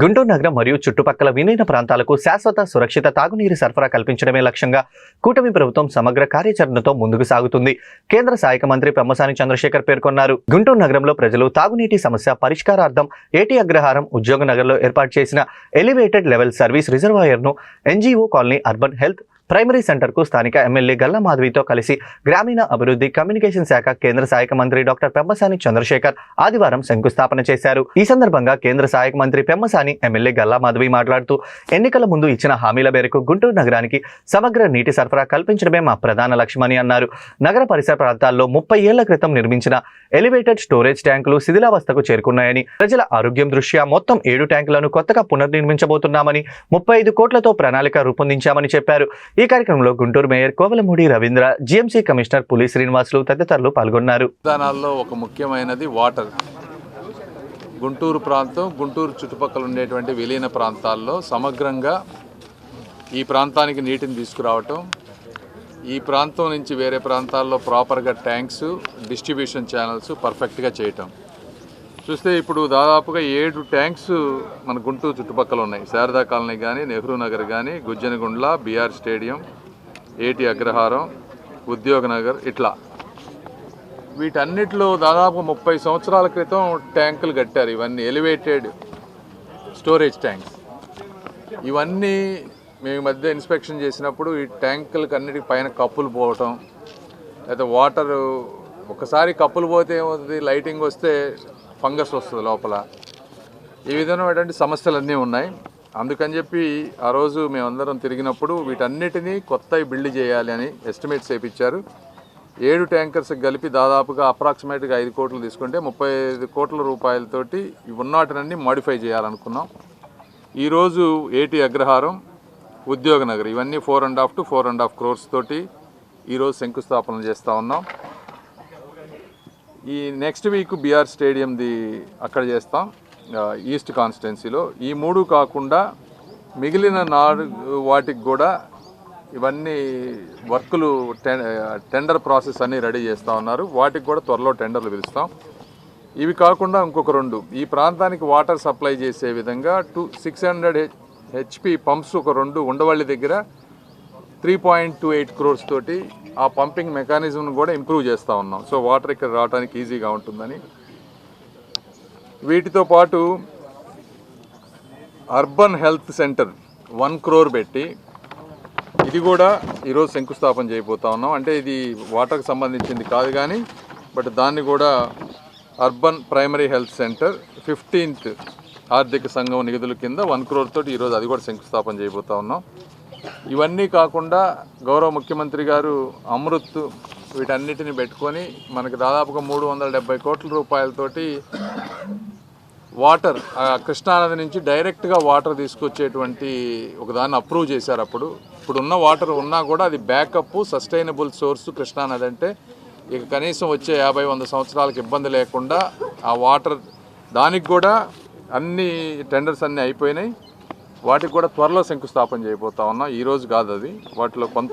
గుంటూరు నగరం మరియు చుట్టుపక్కల వినైన ప్రాంతాలకు శాశ్వత సురక్షిత తాగునీరు సరఫరా కల్పించడమే లక్ష్యంగా కూటమి ప్రభుత్వం సమగ్ర కార్యాచరణతో ముందుకు సాగుతుంది. కేంద్ర సహాయక మంత్రి పెమ్మసాని చంద్రశేఖర్ పేర్కొన్నారు. గుంటూరు నగరంలో ప్రజలు తాగునీటి సమస్య పరిష్కారార్థం ఏటీ అగ్రహారం ఉద్యోగ నగర్లో ఏర్పాటు చేసిన elevated level service రిజర్వాయర్ను NGO colony urban health primary సెంటర్కు స్థానిక ఎమ్మెల్యే గల్లా మాధవితో కలిసి గ్రామీణ అభివృద్ధి కమ్యూనికేషన్ శాఖ కేంద్ర సహాయక మంత్రి డాక్టర్ పెమ్మసాని చంద్రశేఖర్ ఆదివారం శంకుస్థాపన చేశారు. ఈ సందర్భంగా కేంద్ర సహాయక మంత్రి పెమ్మసాని ఎమ్మెల్యే గల్లా మాధవి మాట్లాడుతూ ఎన్నికల ముందు ఇచ్చిన హామీల మేరకు గుంటూరు నగరానికి సమగ్ర నీటి సరఫరా కల్పించడమే మా ప్రధాన లక్ష్యమని అన్నారు. నగర పరిసర ప్రాంతాల్లో ముప్పై ఏళ్ళ క్రితం నిర్మించిన ఎలివేటెడ్ స్టోరేజ్ ట్యాంకులు శిథిలావస్థకు చేరుకున్నాయని ప్రజల ఆరోగ్యం దృష్ట్యా మొత్తం ఏడు ట్యాంకులను కొత్తగా పునర్నిర్మించబోతున్నామని ముప్పై ఐదు కోట్లతో ప్రణాళిక రూపొందించామని చెప్పారు. ఈ కార్యక్రమంలో Guntur mayor Kovalamudi Ravindra GMC commissioner Puli Srinivasulu తదితరులు పాల్గొన్నారు. విధానాల్లో ఒక ముఖ్యమైనది వాటర్. గుంటూరు ప్రాంతం గుంటూరు చుట్టుపక్కల ఉండేటువంటి విలీన ప్రాంతాల్లో సమగ్రంగా ఈ ప్రాంతానికి నీటిని తీసుకురావటం ఈ ప్రాంతం నుంచి వేరే ప్రాంతాల్లో ప్రాపర్గా ట్యాంక్స్ డిస్ట్రిబ్యూషన్ ఛానల్స్ పర్ఫెక్ట్గా చేయటం. చూస్తే ఇప్పుడు దాదాపుగా ఏడు ట్యాంక్స్ మన గుంటూరు చుట్టుపక్కల ఉన్నాయి. శారదా కాలనీ కానీ నెహ్రూ నగర్ కానీ గుజ్జనగుండ్ల బీఆర్ స్టేడియం ఏటి అగ్రహారం ఉద్యోగ నగర్ ఇట్లా. వీటన్నిటిలో దాదాపు ముప్పై సంవత్సరాల క్రితం ట్యాంకులు కట్టారు. ఇవన్నీ ఎలివేటెడ్ స్టోరేజ్ ట్యాంక్స్ ఇవన్నీ మేము మధ్య ఇన్స్పెక్షన్ చేసినప్పుడు ఈ ట్యాంకులకి అన్నిటికి పైన కప్పులు పోవటం లేదా వాటర్ ఒకసారి కప్పులు పోతే ఏమవుతుంది? లైటింగ్ వస్తే ఫంగస్ వస్తుంది లోపల. ఈ విధమైనటువంటి సమస్యలు అన్నీ ఉన్నాయి. అందుకని చెప్పి ఆ రోజు మేమందరం తిరిగినప్పుడు వీటన్నిటినీ కొత్తవి బిల్డ్ చేయాలి అని ఎస్టిమేట్స్ వేయించారు ఏడు ట్యాంకర్స్ కలిపి దాదాపుగా అప్రాక్సిమేట్గా ఐదు కోట్లు తీసుకుంటే ముప్పై ఐదు కోట్ల రూపాయలతోటి ఉన్నాటినన్నీ మాడిఫై చేయాలనుకున్నాం. ఈరోజు ఏటి అగ్రహారం ఉద్యోగ నగర్. ఇవన్నీ four and half to four and half crores తోటి ఈరోజు శంకుస్థాపన చేస్తూ ఉన్నాం. ఈ నెక్స్ట్ వీక్ బీఆర్ స్టేడియంది అక్కడ చేస్తాం ఈస్ట్ కాన్స్టిట్యున్సీలో ఈ మూడు కాకుండా మిగిలిన నాలుగు వాటికి కూడా ఇవన్నీ వర్కులు టెండర్ ప్రాసెస్ అన్నీ రెడీ చేస్తూ ఉన్నారు. వాటికి కూడా త్వరలో టెండర్లు పిలుస్తాం. ఇవి కాకుండా ఇంకొక రెండు. ఈ ప్రాంతానికి వాటర్ సప్లై చేసే విధంగా two six hundred HP pumps ఒక రెండు ఉండవల్లి దగ్గర three point two eight crores తోటి ఆ పంపింగ్ మెకానిజంను కూడా ఇంప్రూవ్ చేస్తూ ఉన్నాం. సో వాటర్ ఇక్కడ రావడానికి ఈజీగా ఉంటుందని. వీటితో పాటు urban health centre one crore పెట్టి ఇది కూడా ఈరోజు శంకుస్థాపన చేయబోతా ఉన్నాం. అంటే ఇది వాటర్కి సంబంధించింది కాదు కానీ బట్ దాన్ని కూడా urban primary health centre fifteenth ఆర్థిక సంఘం నిధుల కింద వన్ క్రోర్ తోటి ఈరోజు అది కూడా శంకుస్థాపన చేయబోతా ఉన్నాం. ఇవన్నీ కాకుండా గౌరవ ముఖ్యమంత్రి గారు అమృత్ వీటన్నిటిని పెట్టుకొని మనకి దాదాపుగా మూడు వందల డెబ్బై కోట్ల రూపాయలతోటి వాటర్ కృష్ణానది నుంచి డైరెక్ట్గా వాటర్ తీసుకొచ్చేటువంటి ఒకదాన్ని అప్రూవ్ చేశారు అప్పుడు. ఇప్పుడు ఉన్న వాటర్ ఉన్నా కూడా అది బ్యాకప్ సస్టైనబుల్ సోర్స్ కృష్ణానది అంటే ఇక కనీసం వచ్చే యాభై వంద సంవత్సరాలకు ఇబ్బంది లేకుండా ఆ వాటర్ దానికి కూడా అన్ని టెండర్స్ అన్నీ అయిపోయినాయి. వాటికి కూడా త్వరలో శంకుస్థాపన చేయబోతా ఉన్నాం. ఈ రోజు కాదు అది వాటిలో కొంత